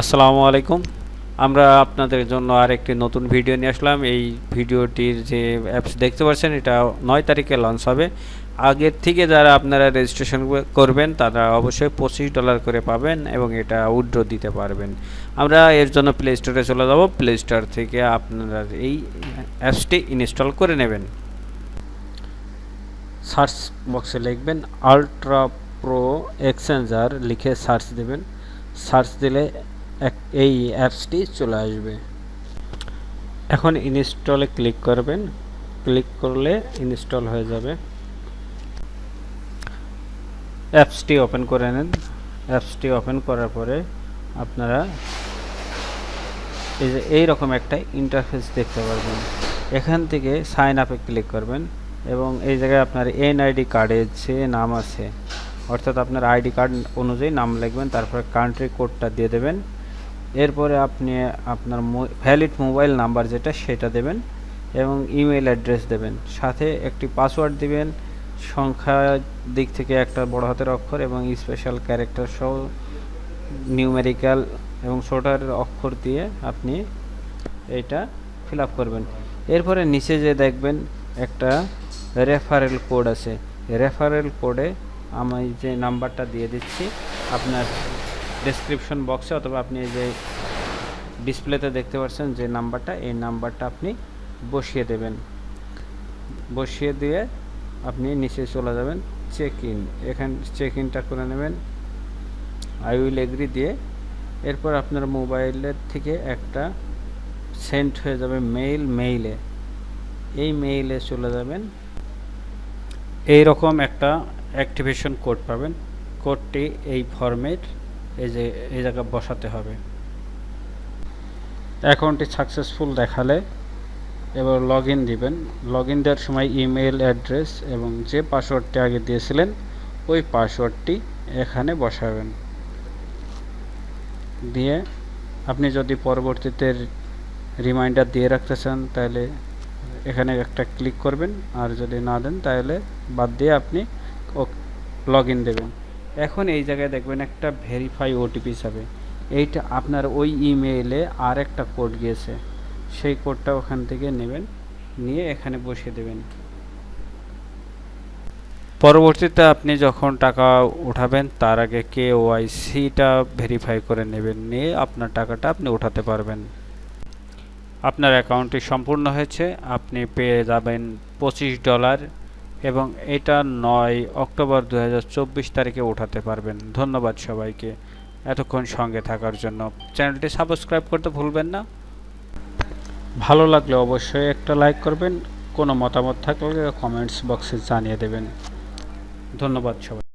আসসালামু আলাইকুম। আমরা আপনাদের জন্য আরেকটি নতুন ভিডিও নিয়ে আসলাম। এই ভিডিওটির যে অ্যাপস দেখতে পাচ্ছেন, এটা নয় তারিখে লঞ্চ হবে। আগের থেকে যারা আপনারা রেজিস্ট্রেশন করবেন, তারা অবশ্যই পঁচিশ ডলার করে পাবেন এবং এটা উইথড্র দিতে পারবেন। আমরা এর জন্য প্লে স্টোরে চলে যাব। প্লে স্টোর থেকে আপনারা এই অ্যাপসটি ইনস্টল করে নেবেন। সার্চ বক্সে লিখবেন আলট্রা প্রো এক্সচেঞ্জার লিখে সার্চ দেবেন। সার্চ দিলে এই অ্যাপসটি চলে আসবে। এখন ইনস্টলে ক্লিক করবেন। ক্লিক করলে ইনস্টল হয়ে যাবে। অ্যাপসটি ওপেন করে নেন। অ্যাপসটি ওপেন করার পরে আপনারা এই যে এইরকম একটা ইন্টারফেস দেখতে পারবেন। এখান থেকে সাইন আপে ক্লিক করবেন এবং এই জায়গায় আপনার এনআইডি কার্ডের যে নাম আছে, অর্থাৎ আপনার আইডি কার্ড অনুযায়ী নাম লিখবেন, তারপরে কান্ট্রি কোডটা দিয়ে দেবেন। এরপরে আপনি আপনার ভ্যালিড মোবাইল নাম্বার যেটা সেটা দেবেন এবং ইমেল অ্যাড্রেস দেবেন। সাথে একটি পাসওয়ার্ড দিবেন, সংখ্যা দিক থেকে একটা বড় হাতের অক্ষর এবং স্পেশাল ক্যারেক্টার সহ নিউমেরিক্যাল এবং ছোটার অক্ষর দিয়ে আপনি এটা ফিল করবেন। এরপরে নিচে যে দেখবেন একটা রেফারেল কোড আছে। রেফারেল কোডে আমি যে নাম্বারটা দিয়ে দিচ্ছি, আপনার ডেসক্রিপশন বক্সে অথবা আপনি যে ডিসপ্লেতে দেখতে পাচ্ছেন যে নাম্বারটা, এই নাম্বারটা আপনি বসিয়ে দেবেন। বসিয়ে দিয়ে আপনি নিচে চলে যাবেন চেক ইন এখান চেক ইনটা করে নেবেন। আই উইল এগ্রি দিয়ে এরপর আপনার মোবাইলের থেকে একটা সেন্ড হয়ে যাবে মেইল মেইলে এই মেইলে চলে যাবেন। এই রকম একটা অ্যাক্টিভেশন কোড পাবেন। কোডটি এই ফর্মেট এই যে, এই জায়গায় বসাতে হবে। অ্যাকাউন্টটি সাকসেসফুল দেখালে এবার লগ ইন দিবেন। লগ ইন দেওয়ার সময় ইমেল অ্যাড্রেস এবং যে পাসওয়ার্ডটি আগে দিয়েছিলেন, ওই পাসওয়ার্ডটি এখানে বসাবেন। দিয়ে আপনি যদি পরবর্তীতে রিমাইন্ডার দিয়ে রাখতে চান, তাহলে এখানে একটা ক্লিক করবেন। আর যদি না দেন, তাহলে বাদ দিয়ে আপনি লগ ইন দেবেন। এখন এই জায়গায় দেখবেন একটা ভেরিফাই ওটিপি যাবে এইটা আপনার ওই ইমেইলে আর একটা কোড গিয়েছে। সেই কোডটা ওখান থেকে নেবেন, নিয়ে এখানে বসিয়ে দেবেন। পরবর্তীতে আপনি যখন টাকা উঠাবেন, তার আগে কে ওয়াইসিটা ভেরিফাই করে নেবেন, নিয়ে আপনার টাকাটা আপনি উঠাতে পারবেন। আপনার অ্যাকাউন্টটি সম্পূর্ণ হয়েছে, আপনি পেয়ে যাবেন পঁচিশ ডলার এবং এটা নয় অক্টোবর দু হাজার চব্বিশ তারিখে ওঠাতে পারবেন। ধন্যবাদ সবাইকে এতক্ষণ সঙ্গে থাকার জন্য। চ্যানেলটি সাবস্ক্রাইব করতে ভুলবেন না। ভালো লাগলে অবশ্যই একটা লাইক করবেন, কোনো মতামত থাকলে কমেন্টস বক্সে জানিয়ে দেবেন। ধন্যবাদ সবাই।